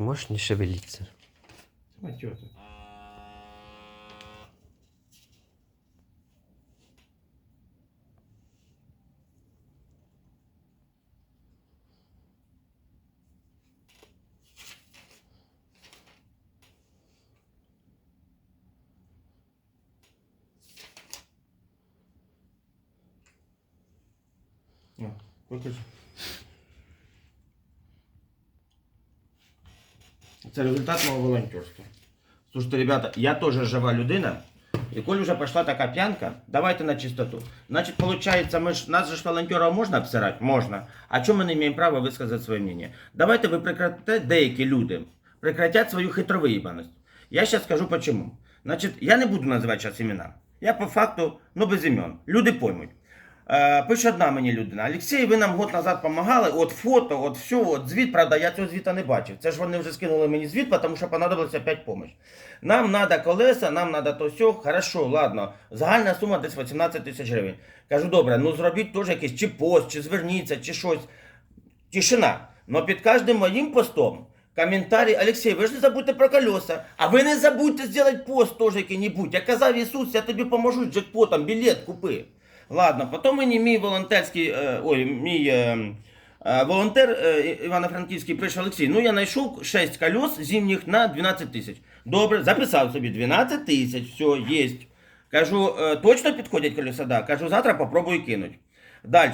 Ты можешь не шевелиться? А что ты? Выключи. Це результат мого волонтерства. Слушайте, ребята, я тоже жива людина. І коли вже пішла така п'янка, давайте на чистоту. Значить, получается, ми ж, нас же ж волонтерів можна обсирати? Можна. А чому ми не маємо права висказати своє мнение? Давайте ви прекратите, деякі люди, прекратять свою хитровиїбаність. Я зараз скажу почему. Значить, я не буду називати зараз імена. Я по факту, ну без імен. Люди поймуть. Е, пише одна мені людина. Олексій, ви нам год назад допомагали, от фото, от все, от звіт, правда, я цього звіта не бачив. Це ж вони вже скинули мені звіт, тому що понадобилося опять помощь. Нам треба колеса, нам треба то все, хорошо, ладно. Загальна сума десь 18 тисяч гривень. Кажу, добре, ну зробіть теж якийсь чи пост, чи зверніться, чи щось. Тишина. Но під кожним моїм постом коментарі, Олексій, ви ж не забудьте про колеса. А ви не забудьте зробити пост теж який-небудь. Я казав, Ісус, я тобі поможу з джекпотом, білет купи. Ладно, потім мені мій волонтерський, е, ой, мій е, е, волонтер Івано-Франківський прийшов Олексій. Ну я знайшов 6 колес зимніх на 12 тисяч. Добре, записав собі 12 тисяч, все, є. Кажу, точно підходять колеса? Да. Кажу, завтра попробую кинуть. Далі.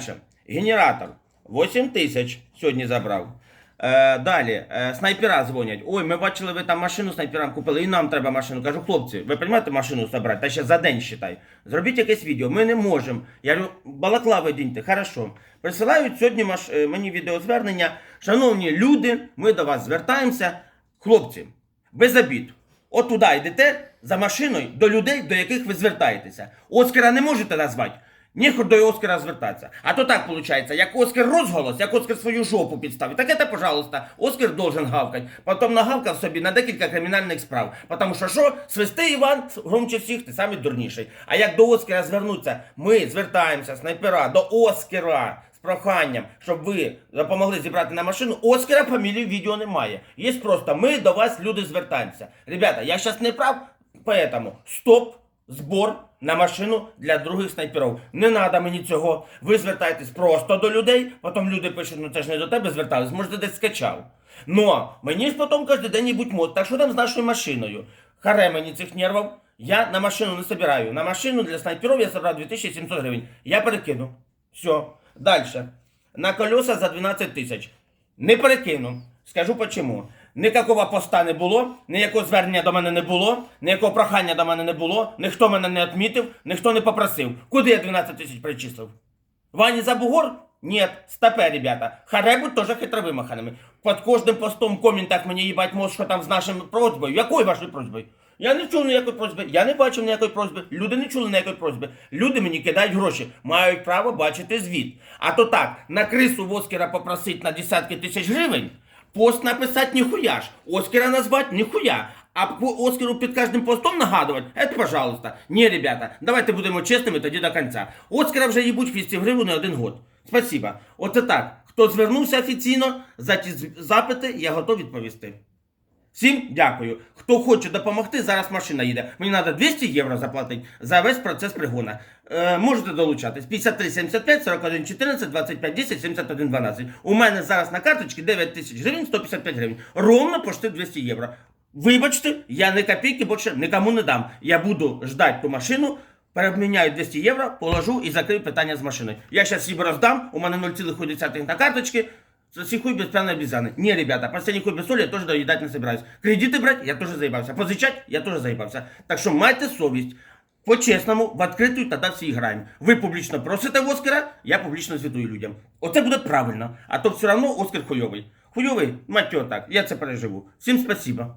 Генератор. 8 тисяч сьогодні забрав. Е, далі, е, снайпера дзвонять. Ой, ми бачили, ви там машину снайперам купили, і нам треба машину. Кажу, хлопці, ви розумієте машину забрати? Та ще за день считай. Зробіть якесь відео. Ми не можемо. Я говорю, балаклави діньте, хорошо. Присилають сьогодні маш... е, мені відеозвернення. Шановні люди, ми до вас звертаємося. Хлопці, без обід. От туди йдете за машиною до людей, до яких ви звертаєтеся. Оскара не можете назвати. Ніхто до Оскара звертатися. А то так виходить, як Оскар розголос, як Оскар свою жопу підставить, так це, пожалуйста, Оскар должен гавкати. Потім нагавкав собі на декілька кримінальних справ. Тому що що, свисти Іван громче всіх, ти самий дурніший. А як до Оскара звернуться, ми звертаємося, снайпера, до Оскара з проханням, щоб ви допомогли зібрати на машину. Оскара фамілії в відео немає. Є просто ми до вас, люди, звертаємося. Ребята, я зараз не прав, поэтому стоп. Збор на машину для других снайперів. Не треба мені цього. Ви звертаєтесь просто до людей, потім люди пишуть, ну це ж не до тебе звертались, може десь скачав. Но мені ж потім кожен день будь мод. Так що там з нашою машиною? Харе мені цих нервів. Я на машину не собираю. На машину для снайперів я собрав 2700 гривень. Я перекину. Все. Далі. На колеса за 12 тисяч. Не перекину. Скажу почему. Ніякого поста не було, ніякого звернення до мене не було, ніякого прохання до мене не було, ніхто мене не відмітив, ніхто не попросив. Куди я 12 тисяч причислив? Ваня за бугор? Нет, стопе, ребята. Харе будь теж хитровимаханими. Під кожним постом в коментах мені їбать мозг, що там з нашими просьбою. Якою вашою просьбою? Я не чув ніякої просьби, я не бачив ніякої просьби, люди не чули ніякої просьби. Люди мені кидають гроші, мають право бачити звіт. А то так, на крису Воскера попросить на десятки тисяч гривень, пост написать ніхуя ж, Оскара назвать ніхуя. А Оскару під кожним постом нагадувати, это пожалуйста. Ні, ребята, давайте будемо чесними тоді до кінця. Оскара вже їбуть 200 гривень не один год. Спасибо. Оце так. Хто звернувся офіційно, за ті запити я готов відповісти. Всім дякую. Хто хоче допомогти, зараз машина їде. Мені треба 200 євро заплатити за весь процес пригона. Е, можете долучатись. 53 75 41 14 25 10 71 12. У мене зараз на карточці 9 тисяч гривень 155 гривень. Ровно почти 200 євро. Вибачте, я ні копійки більше нікому не дам. Я буду ждати ту машину, переміняю 200 євро, положу і закрию питання з машиною. Я зараз їм роздам, у мене 0,1 на карточці За хуй без пьяной обезьяны. Не, ребята, последний хуй без соли я тоже доедать не собираюсь. Кредиты брать я тоже заебался. Позычать я тоже заебался. Так что майте совесть. По-чесному, в откритую тогда всі граємо. Ви публічно просите Оскара, я публічно звітую людям. Оце буде правильно. А то все одно Оскар хуйовий. Хуйовий, мать його так, я це переживу. Всім спасибо.